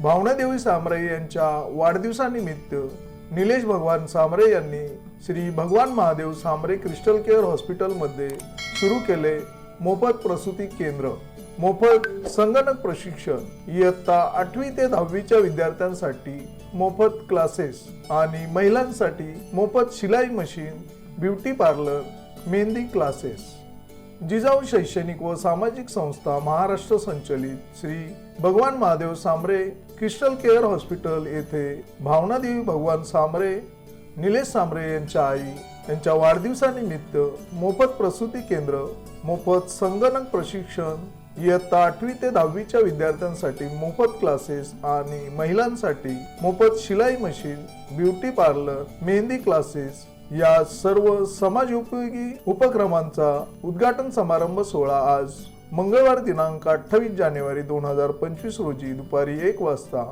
भावनादेवी सामरे यांच्या वाढदिवसानिमित्त निलेश भगवान सामरे यांनी श्री भगवान महादेव सामरे क्रिस्टल केअर हॉस्पिटलमध्ये सुरू केले मोफत प्रसूती केंद्र. मोफत संगणक प्रशिक्षण. इयत्ता आठवी ते दहावीच्या विद्यार्थ्यांसाठी मोफत क्लासेस आणि महिलांसाठी मोफत शिलाई machine beauty parlour mehndi classes. Jijau शैक्षणिक व सामाजिक संस्था महाराष्ट्र संचलित Shri Bhagwan Mahadev Samare crystal care hospital येथे भावनादेवी भगवान सामरे निलेश सामरे यांच्या आई यांच्या वाढदिवसानिमित्त मोफत प्रसूती केंद्र मोफत संगणक प्रशिक्षण इयत्ता आठवी ते दहावीच्या विद्यार्थ्यांसाठी मोफत क्लासेस आणि महिलांसाठी मोफत शिलाई machine beauty parlour mehndi classes या सर्व समाजोपयोगी उपक्रमांचा उद्घाटन समारंभ सोहळा आज मंगळवार दिनांक अठ्ठावीस जानेवारी दोन हजार पंचवीस रोजी दुपारी एक वाजता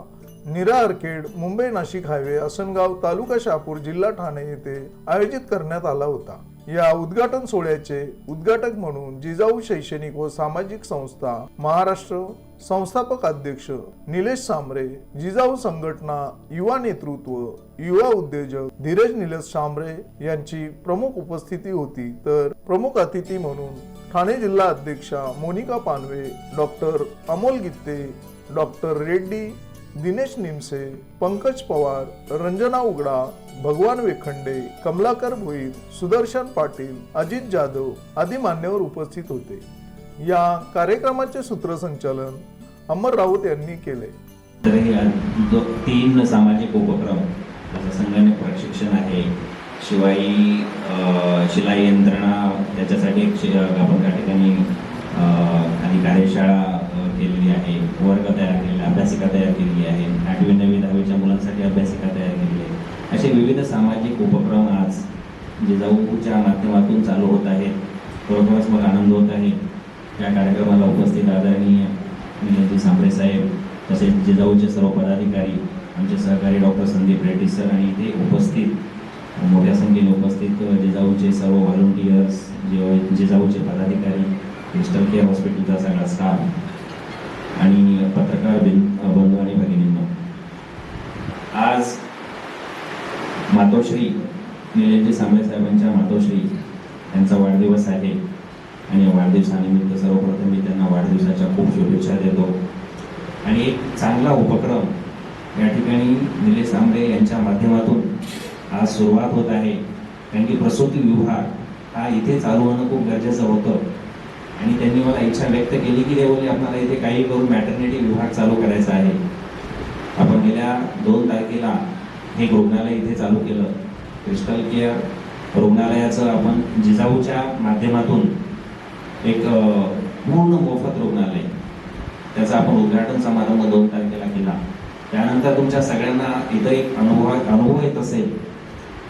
निरा आर्केड मुंबई नाशिक हायवे आसनगाव तालुका शहापूर जिल्हा ठाणे येथे आयोजित करण्यात आला होता. या उद्घाटन सोहळ्याचे उद्घाटक म्हणून जिजाऊ शैक्षणिक व सामाजिक संस्था महाराष्ट्र संस्थापक अध्यक्ष निलेश सांबरे जिजाऊ संघटना युवा नेतृत्व युवा उद्योजक धीरज निलेश सांबरे यांची प्रमुख उपस्थिती होती. तर प्रमुख अतिथी म्हणून ठाणे जिल्हा अध्यक्षा मोनिका पानवे डॉक्टर अमोल गित्ते डॉक्टर रेड्डी दिनेश निमसे पंकज पवार रंजना उगडा भगवान वेखंडे कमलाकर भोईर सुदर्शन पाटील अजित जाधव आदी मान्यवर उपस्थित होते. या कार्यक्रमाचे सूत्रसंचालन अमर राऊत यांनी केले. तीन सामाजिक उपक्रम जसं संगणक प्रशिक्षण आहे शिवाय शिलाई यंत्रणा त्याच्यासाठी एक शि- आपण त्या ठिकाणी काही कार्यशाळा केलेली आहे. वर्ग तयार केलेला अभ्यासिका तयार केलेली आहे. आठवी नवी दहावीच्या मुलांसाठी अभ्यासिका तयार केलेली आहे. असे विविध सामाजिक उपक्रम आज जिजाऊच्या माध्यमातून चालू होत आहेत. खरोखरच मला आनंद होत आहे. या कार्यक्रमाला उपस्थित आदरणीय विनंती सांबरे साहेब तसेच जिजाऊचे सर्व पदाधिकारी आमचे सहकारी डॉक्टर संदीप रेड्डी सर आणि इथे उपस्थित मोठ्या संख्येने उपस्थित जिजाऊचे सर्व व्हॉलंटियर्स जिजाऊचे पदाधिकारी क्रिस्टल केअर हॉस्पिटलचा सगळा स्टाफ आणि पत्रकार बंधू आणि भगिनींना. आज मातोश्री निलंजी सांबळे साहेबांच्या मातोश्री यांचा वाढदिवस आहे आणि वाढदिवसानिमित्त सर्वप्रथम मी त्यांना वाढदिवसाच्या खूप शुभेच्छा देतो. आणि एक चांगला उपक्रम या ठिकाणी निलेश सांबळे यांच्या माध्यमातून आज सुरुवात होत आहे. कारण की प्रसूती विभाग हा इथे चालू होणं खूप गरजेचं होतं. आणि त्यांनी मला इच्छा व्यक्त केली की देवली आपल्याला इथे काही करून मॅटर्निटी विभाग चालू करायचा आहे. आपण गेल्या दोन तारखेला हे रुग्णालय इथे चालू केलं. क्रिस्टल केअर रुग्णालयाचं आपण जिजाऊच्या माध्यमातून एक पूर्ण मोफत रुग्णालय त्याचा आपण उद्घाटन समारंभ दोन तारखेला केला. त्यानंतर तुमच्या सगळ्यांना इथं एक अनुभव अनुभव येत असेल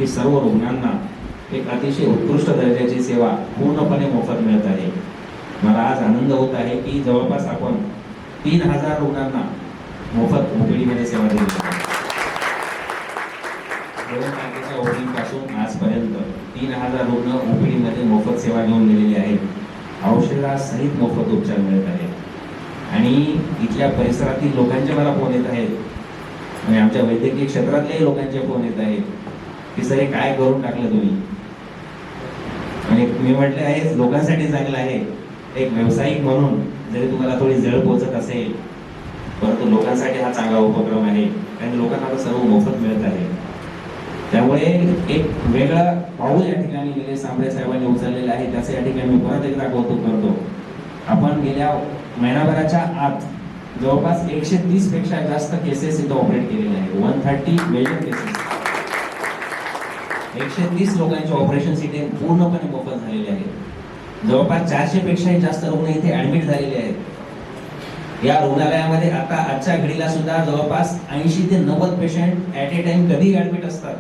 हे सर्व रुग्णांना एक अतिशय उत्कृष्ट दर्जाची सेवा पूर्णपणे मोफत मिळत आहे. मला आज आनंद होत आहे की जवळपास आपण तीन हजार रुग्णांना मोफत ओपीडीमध्ये सेवा दिली. दोन तारखेच्या ओपीडीपासून आजपर्यंत तीन हजार रुग्ण ओपीडीमध्ये मोफत सेवा घेऊन गेलेले आहेत. औषधासहित मोफत उपचार मिळत आहेत. आणि इथल्या परिसरातील लोकांचे मला फोन येत आहेत. आणि आमच्या वैद्यकीय क्षेत्रातल्याही लोकांचे फोन येत आहेत. की सर हे काय करून टाकलं तुम्ही? आणि मी म्हटले आहे लोकांसाठी चांगलं आहे. एक व्यावसायिक म्हणून जरी तुम्हाला थोडी जळ पोचत असेल परंतु लोकांसाठी हा चांगला उपक्रम आहे. कारण लोकांना आता सर्व मोफत मिळत आहे. त्यामुळे एक वेगळा पाऊल या ठिकाणी निलेश सांबळे साहेबांनी उचललेला आहे. त्याचं या ठिकाणी मी परत एकदा कौतुक करतो. आपण गेल्या महिनाभराच्या आत जवळपास एकशे तीसपेक्षा जास्त केसेस इथं ऑपरेट केलेले आहे वन थर्टी मेजर केसेस एकशे तीस लोकांचे ऑपरेशन इथे पूर्णपणे मोफत झालेले आहेत. जवळपास चारशे पेक्षाही जास्त रुग्ण इथे ऍडमिट झालेले आहेत. या रुग्णालयामध्ये आता आजच्या घडीला सुद्धा जवळपास ऐंशी ते नव्वद पेशंट ऍट ए टाइम कधी ऍडमिट असतात.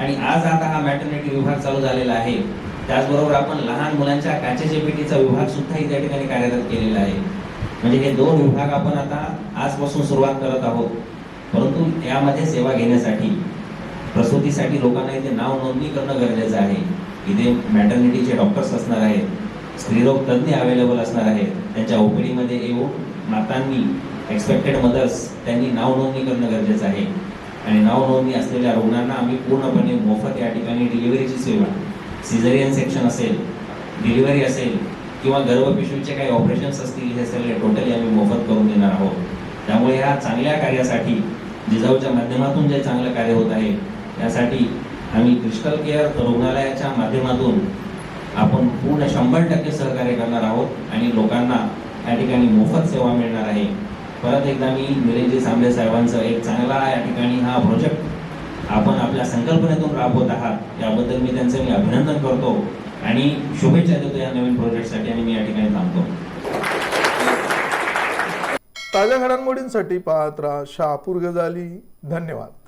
आणि आज आता हा मॅटर्निटी विभाग चालू झालेला आहे. त्याचबरोबर आपण लहान मुलांच्या काचेच्या पेटीचा विभाग सुद्धा इथे या ठिकाणी कार्यरत केलेला आहे. म्हणजे हे दोन विभाग आपण आता आजपासून सुरुवात करत आहोत. परंतु यामध्ये सेवा घेण्यासाठी प्रसूतीसाठी लोकांना इथे नाव नोंदणी करणं गरजेचं आहे. इथे मॅटर्निटीचे डॉक्टर्स असणार आहेत. स्त्रीरोग तज्ज्ञ अवेलेबल असणार आहेत. त्यांच्या ओपीडीमध्ये येऊन मातांनी एक्सपेक्टेड मदर्स त्यांनी नाव नोंदणी करणं गरजेचं आहे. आणि नाव नोंदणी असलेल्या रुग्णांना आम्ही पूर्णपणे मोफत या ठिकाणी डिलिव्हरीची सेवा सिझरियन सेक्शन असेल डिलिव्हरी असेल किंवा गर्भपिशवीचे काही ऑपरेशन्स असतील हे सगळे टोटली आम्ही मोफत करून देणार आहोत. त्यामुळे ह्या चांगल्या कार्यासाठी जिजाऊच्या माध्यमातून जे चांगलं कार्य होत आहे त्यासाठी आम्ही क्रिस्टल केअर रुग्णालयाच्या माध्यमातून आपण पूर्ण शंभर टक्के सहकार्य करणार आहोत आणि लोकांना या ठिकाणी मोफत सेवा मिळणार आहे. परत एकदा मी निरंजी सांबळे साहेबांचं एक चांगला या ठिकाणी हा प्रोजेक्ट आपण आपल्या संकल्पनेतून राबवत आहात याबद्दल मी त्यांचं मी अभिनंदन करतो आणि शुभेच्छा देतो या नवीन प्रोजेक्टसाठी आणि मी या ठिकाणी थांबतो. ताज्या घडामोडींसाठी पाहत राहा शहापूर गजाली. धन्यवाद.